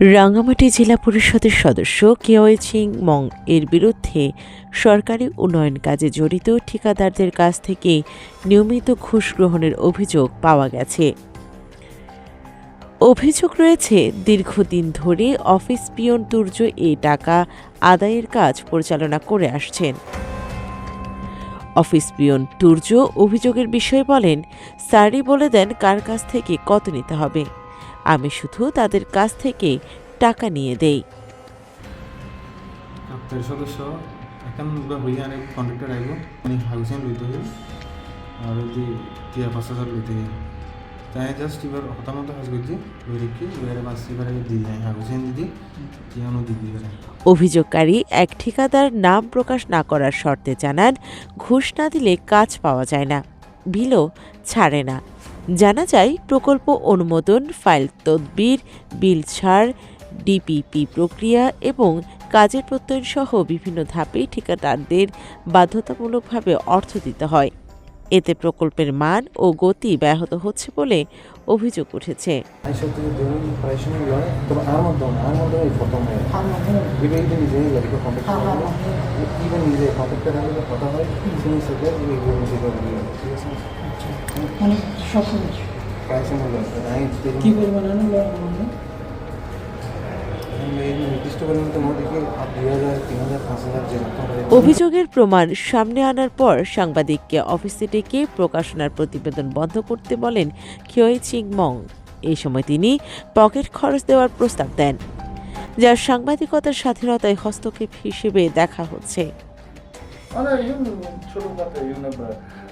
রাঙ্গামাটি জেলা পরিষদের সদস্য কেওয়ে চিং মং এর বিরুদ্ধে সরকারি উন্নয়ন কাজে জড়িত ঠিকাদারদের কাছ থেকে নিয়মিত ঘুষ গ্রহণের অভিযোগ পাওয়া গেছে। অভিযোগ রয়েছে, দীর্ঘদিন ধরে অফিস পিয়ন তুর্য এই টাকা আদায়ের কাজ পরিচালনা করে আসছেন। অফিস পিয়ন তুর্য অভিযোগের বিষয়ে বলেন, স্যারই বলে দেন কার কাছ থেকে কত নিতে হবে। আমি শুধু তাদের কাছ থেকে টাকা নিয়ে দেই। আপনার সদস্য এখন হইয়া আনে কন্ট্রাক্টর আইব মানে হাউসেন লইতে হইব আর যদি টিয়া পাঁচ হাজার লইতে হইব তাই জাস্ট এবার হতামত হাজ করছি লই রেখি এবারে মাস এবারে দিই যায়। দিদি টিয়ানো দিদি এবারে অভিযোগকারী এক ঠিকাদার নাম প্রকাশ না করার শর্তে জানান ঘুষ না দিলে কাজ পাওয়া যায় না। বিলও ছাড়ে না। জানা যায় প্রকল্প অনুমোদন ফাইল তদবির বিল ছাড় ডিপিপি প্রক্রিয়া এবং কাজের প্রত্যয়ন সহ বিভিন্ন ধাপে ঠিকাদারদের বাধ্যতামূলকভাবে অর্থ দিতে হয়। এতে প্রকল্পের মান ও গতি ব্যাহত হচ্ছে বলে অভিযোগ উঠেছে। কথা হয় ঠিক আছে মানে দেখুন। কি পরিমাণে অভিযোগের প্রমাণ সামনে আনার পর সাংবাদিককে অফিসে ডেকে প্রকাশনার প্রতিবেদন বন্ধ করতে বলেন খিওই চিং মং এই সময় তিনি পকেট খরচ দেওয়ার প্রস্তাব দেন যা সাংবাদিকতার স্বাধীনতায় হস্তক্ষেপ হিসেবে দেখা হচ্ছে।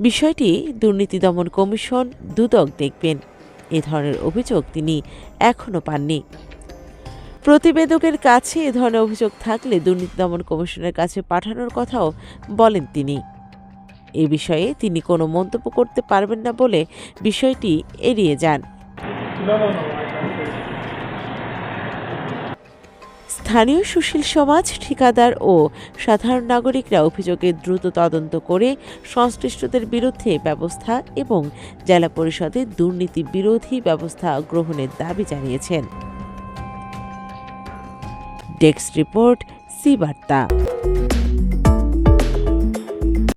বিষয়টি দুর্নীতি দমন কমিশন দুদক দেখবেন। এ ধরনের অভিযোগ তিনি এখনও পাননি। প্রতিবেদকের কাছে এ ধরনের অভিযোগ থাকলে দুর্নীতি দমন কমিশনের কাছে পাঠানোর কথাও বলেন তিনি। এ বিষয়ে তিনি কোনো মন্তব্য করতে পারবেন না বলে বিষয়টি এড়িয়ে যান। স্থানীয় সুশীল সমাজ, ঠিকাদার ও সাধারণ নাগরিকরা অভিযোগের দ্রুত তদন্ত করে সংশ্লিষ্টদের বিরুদ্ধে ব্যবস্থা এবং জেলা পরিষদে দুর্নীতি বিরোধী ব্যবস্থা গ্রহণের দাবি জানিয়েছেন। ডেস্ক রিপোর্ট, সি বার্তা।